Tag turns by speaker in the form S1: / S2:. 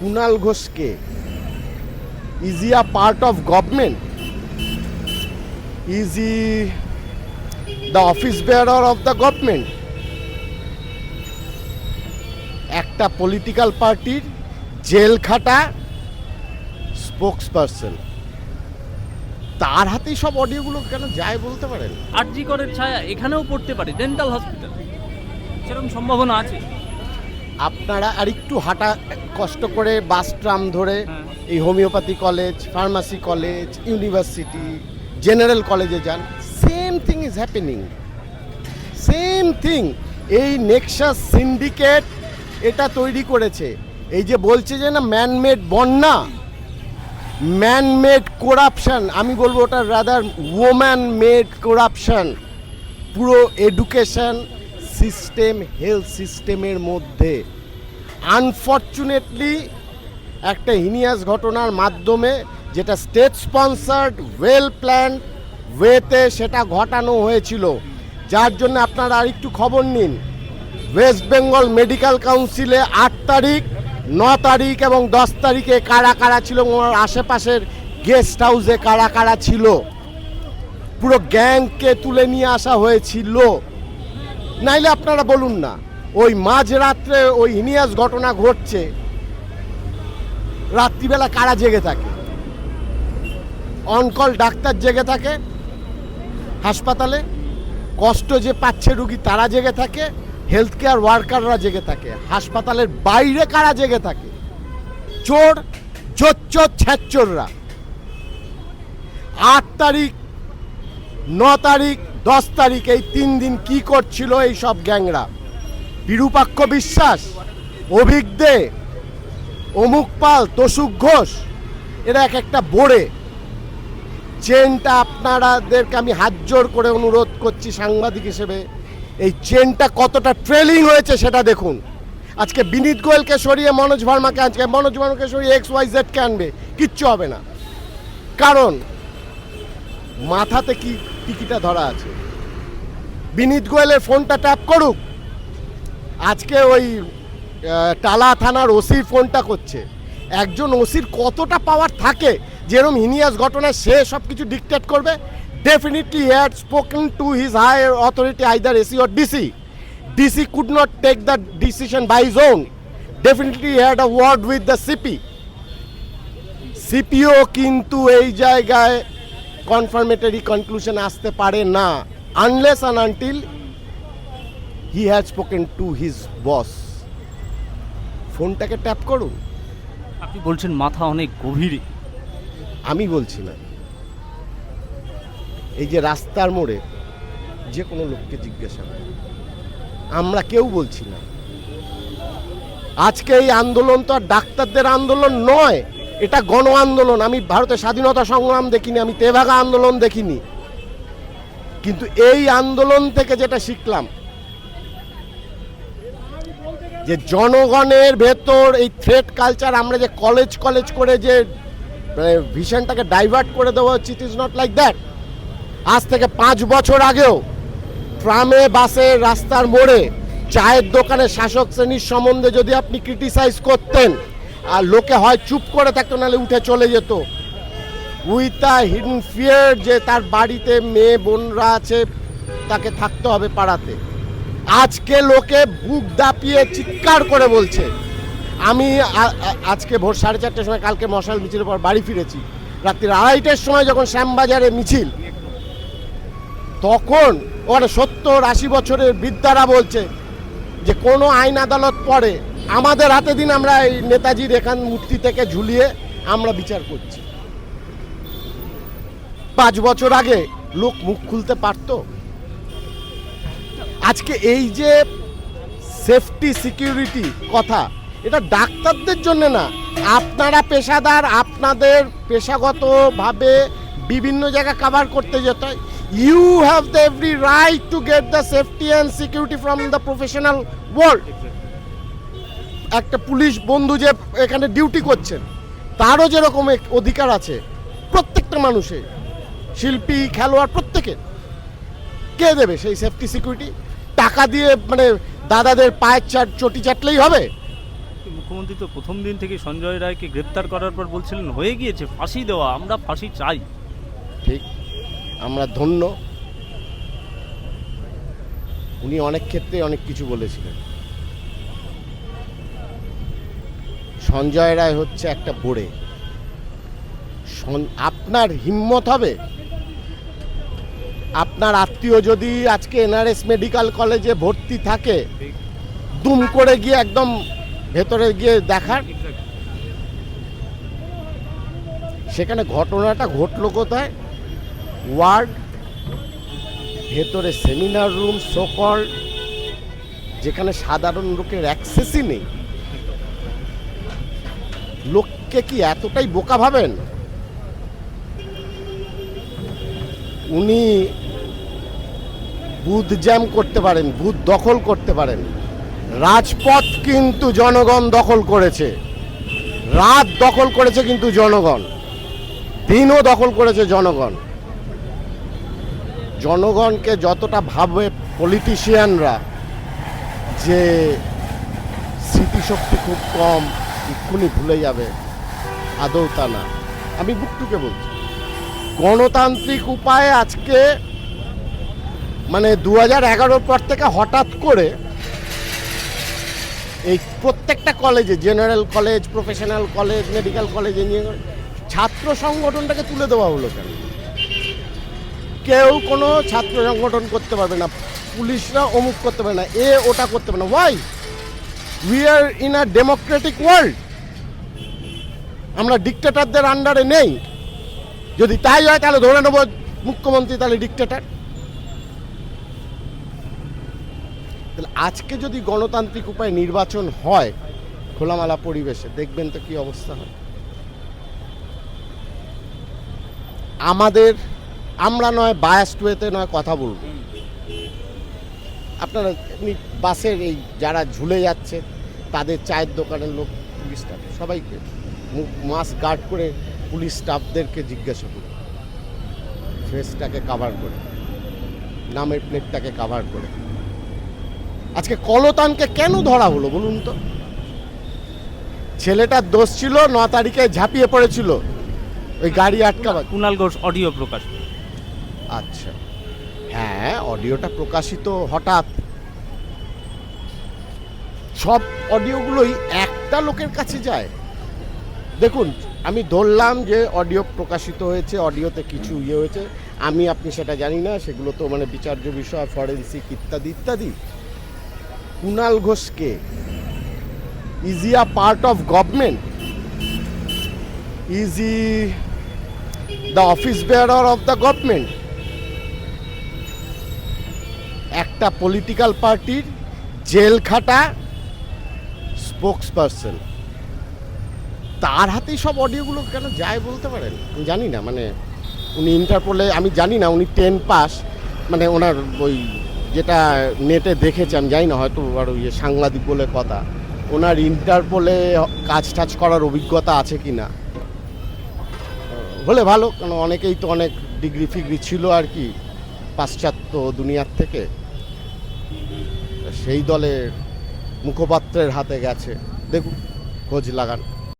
S1: কুনাল ঘোষকে is uh a part of government is uh the office bearer of the government একটা political পার্টির jail খাটা spokesperson তার হাতেই সব অডিওগুলো কেন যায় বলতে পারেন?
S2: আরজি করের ছায়া এখানেও পড়তে পারে ডেন্টাল হসপিটাল সেরকম সম্ভাবনা আছে।
S1: আপনারা আর একটু হাঁটা, কষ্ট করে বাস, ট্রাম ধরে। এই homeopathy college, pharmacy college, university, general কলেজে যান same thing is happening same thing এই নেক্সাস সিন্ডিকেট এটা তৈরি করেছে এই যে বলছে যে না ম্যানমেড বন্যা ম্যানমেড করাপশন আমি বলব ওটা রাদার ওম্যান মেড করাপশন পুরো এডুকেশন সিস্টেম হেলথ সিস্টেমের মধ্যে। আনফর্চুনেটলি একটা হিনিয়াস ঘটনার মাধ্যমে যেটা স্টেট স্পন্সার্ড ওয়েল প্ল্যান ওয়েতে সেটা ঘটানো হয়েছিল। যার জন্য আপনারা আর একটু খবর নিন। ওয়েস্ট বেঙ্গল মেডিকেল কাউন্সিলে আট তারিখ, ন তারিখ এবং দশ তারিখে কারা কারা ছিল ওর আশেপাশের গেস্ট হাউসে কারা কারা ছিল? পুরো গ্যাংকে তুলে নিয়ে আসা হয়েছিল। নাইলে আপনারা বলুন না, ওই মাঝরাত্রে ওই হিনিয়াস ঘটনা ঘটছে, রাত্রিবেলা কারা জেগে থাকে? অনকল ডাক্তার জেগে থাকে, হাসপাতালে, কষ্ট যে পাচ্ছে রুগী তারা জেগে থাকে হেলথ কেয়ার ওয়ার্কাররা জেগে থাকে, হাসপাতালের বাইরে কারা জেগে থাকে? চোর চোর ছ্যাচ্চোররা। আট তারিখ, ন তারিখ দশ তারিখ এই তিন দিন কি করছিল এই সব গ্যাংরা? বিরূপাক্ষ বিশ্বাস, অভিক দে, অমুক পাল, তসুক ঘোষ, এরা এক একটা বোড়ে। চেনটা আপনারাদেরকে আমি হাত জোর করে অনুরোধ করছি সাংবাদিক হিসেবে, এই চেনটা কতটা ট্রেলিং হয়েছে সেটা দেখুন। আজকে বিনীত গোয়েলকে সরিয়ে মনোজ ভার্মাকে আজকে মনোজ ভার্মাকে সরিয়ে এক্স ওয়াই জেডকে আনবে, কিচ্ছু হবে না। কারণ, মাথাতে কি টিকিটা ধরা আছে। বিনীত গোয়েলের ফোনটা ট্যাপ করুক। আজকে ওই টালা থানার ওসির ফোনটা করছে। একজন ওসির কতটা পাওয়ার থাকে যেরকম হিনিয়াস ঘটনায় সে সব কিছু ডিকটেট করবে definitely had spoken to his higher authority either AC or DC DC could not take the decision by zone definitely had a word with the CP CPO কিন্তু এই জায়গায় কনফার্মেটরি কনক্লুশন আসতে পারে না unless and until he has spoken to his boss ফোনটাকে tap করুন।
S2: আপনি বলছেন মাথা অনেক গভীরে।
S1: আমি বলছি না। এই যে রাস্তার মোড়ে যে কোনো লোককে জিজ্ঞাসা করুন। আমরা কেউ বলছি না। আজকে এই আন্দোলন তো আর ডাক্তারদের আন্দোলন নয়। এটা গণ আন্দোলন, আমি ভারতের স্বাধীনতা সংগ্রাম দেখিনি, আমি তেভাগা আন্দোলন দেখিনি। কিন্তু এই আন্দোলন থেকে যেটা শিখলাম, যে জনগণের ভেতর এই থ্রেড কালচার আমরা যে কলেজ কলেজ করে যে ভিশনটাকে ডাইভার্ট করে দেওয়া হচ্ছে it is not like that আজ থেকে পাঁচ বছর আগেও, ট্রামে, বাসে, রাস্তার মোড়ে, চায়ের দোকানে শাসক শ্রেণির সম্বন্ধে যদি আপনি ক্রিটিসাইজ করতেন আর লোকে হয় চুপ করে থাকতো, নাহলে উঠে চলে যেত। উইথ আ হিডেন ফিয়ার যে তার বাড়িতে মেয়ে, বোনরা আছে, তাকে থাকতে হবে পাড়াতে। আজকে লোকে বুক দাপিয়ে চিৎকার করে বলছে, আমি আজকে ভোর সাড়ে চারটের সময়, কালকে মশাল মিছিলের পর বাড়ি ফিরেছি। রাত্রির আড়াইটের সময় যখন শ্যামবাজারে মিছিল, তখন ওখানে সত্তর আশি বছরের বৃদ্ধারা বলছে যে, কোনো আইন আদালত পরে আমাদের হাতে দিন আমরা এই নেতাজির এখান মূর্তি থেকে ঝুলিয়ে আমরা বিচার করছি। পাঁচ বছর আগে লোক মুখ খুলতে পারতো? আজকে এই যে সেফটি সিকিউরিটি কথা, এটা ডাক্তারদের জন্য না। আপনারা পেশাদার, আপনাদের পেশাগতভাবে বিভিন্ন জায়গা কভার করতে যেতে you have the every right to get the safety and security from the professional world একটা পুলিশ বন্ধু যে এখানে ডিউটি করছেন তারও যেরকম এক অধিকার আছে প্রত্যেকটা মানুষের শিল্পী খেলোয়াড় প্রত্যেকের কে দেবে সেই সেফটি সিকিউরিটি টাকা দিয়ে মানে দাদাদের পায়ের চাট চটি চাটলেই হবে?
S2: মুখ্যমন্ত্রী তো প্রথম দিন থেকে সঞ্জয় রায়কে গ্রেপ্তার করার পর বলছিলেন হয়ে গিয়েছে ফাঁসি দেওয়া আমরা ফাঁসি চাই।
S1: ঠিক আমরা ধন্য। উনি অনেক ক্ষেত্রে অনেক কিছু বলেছিলেন। সঞ্জয় রায় হচ্ছে একটা বোড়ে। আপনার হিম্মত হবে? আপনার আত্মীয় যদি আজকে এনআরএস মেডিকেল কলেজে ভর্তি থাকে, দুম করে গিয়ে একদম ভেতরে গিয়ে দেখার? সেখানে ঘটনাটা ঘটলো কোথায়? ওয়ার্ড, ভেতরে সেমিনার রুম সকল যেখানে সাধারণ লোকের অ্যাক্সেসই নেই। লোককে কি এতটাই বোকা ভাবেন? উনি বুথ জ্যাম করতে পারেন, বুথ দখল করতে পারেন। রাজপথ কিন্তু জনগণ দখল করেছে। রাত দখল করেছে কিন্তু জনগণ। দিনও দখল করেছে জনগণ। জনগণকে যতটা ভাবে পলিটিশিয়ানরা যে স্মৃতিশক্তি খুব কম এক্ষুনি ভুলে যাবে। আদৌ তা না। আমি বুকটুকে বলছি, গণতান্ত্রিক উপায়ে আজকে মানে দু হাজার পর থেকে হঠাৎ করে এই প্রত্যেকটা কলেজে, general college, professional college, medical college, engineering, ছাত্র সংগঠনটাকে তুলে দেওয়া হলো কেন? কেউ কোনো ছাত্র সংগঠন করতে পারবে না, পুলিশরা অমুক করতে পারবে না, এ ওটা করতে পারবে না। Why we are in a democratic world আমরা ডিকটেটারদের আন্ডারে নেই। যদি তাই হয়, তাহলে ধরে নেব মুখ্যমন্ত্রী তাহলে ডিকটেটার তাহলে আজকে যদি গণতান্ত্রিক উপায়ে নির্বাচন হয়, খোলামেলা পরিবেশে, দেখবেন তো কি অবস্থা হয়। আমাদের, আমরা নয় বায়াস্ট ওয়েতে নয় কথা বলব। আপনারা এমনি বাসের এই যারা ঝুলে যাচ্ছে, তাদের চায়ের দোকানের লোক পুলিশ স্টাফ সবাইকে। মুখ মাস্ক গার্ড করে পুলিশ স্টাফদেরকে জিজ্ঞাসা করুন। ফেসটাকে কাভার করে নামের প্লেটটাকে কাভার করে। আজকে কলতানকে কেন ধরা হলো বলুন তো? ছেলেটার দোষ ছিল ন তারিখে ঝাঁপিয়ে পড়েছিল। ওই গাড়ি আটকাবা
S2: কুণাল ঘোষ অডিও প্রকাশ
S1: আচ্ছা। হ্যাঁ অডিওটা প্রকাশিত হঠাৎ। সব অডিওগুলোই একটা লোকের কাছে যায়। দেখুন, আমি ধরলাম যে অডিও প্রকাশিত হয়েছে অডিওতে কিছু ইয়ে হয়েছে। আমি, আপনি সেটা জানি না, সেগুলো তো মানে বিচার্য বিষয় ফরেন্সিক ইত্যাদি ইত্যাদি। কুণাল ঘোষকে is uh a part of government is uh the office bearer of the government একটা পলিটিক্যাল পার্টির জেল খাটা স্পোক্স পারসন তার হাতেই সব অডিওগুলো কেন যায় বলতে পারেন? আমি জানি না মানে উনি ইন্টারপোলে, আমি জানি না, উনি টেন পাস মানে ওনার ওই যেটা নেটে দেখেছি, আমি জানি না, হয়তো আর ওই সাংবাদিক বলে কথা, ওনার ইন্টারপোলে কাজ টাজ করার অভিজ্ঞতা আছে কি না? হলে ভালো কারণ অনেকেই তো অনেক ডিগ্রি ফিগ্রি ছিল আর কি, পাশ্চাত্য দুনিয়ার থেকে। সেই দলের মুখপাত্রের হাতে গেছে। দেখুন, খোঁজ লাগান।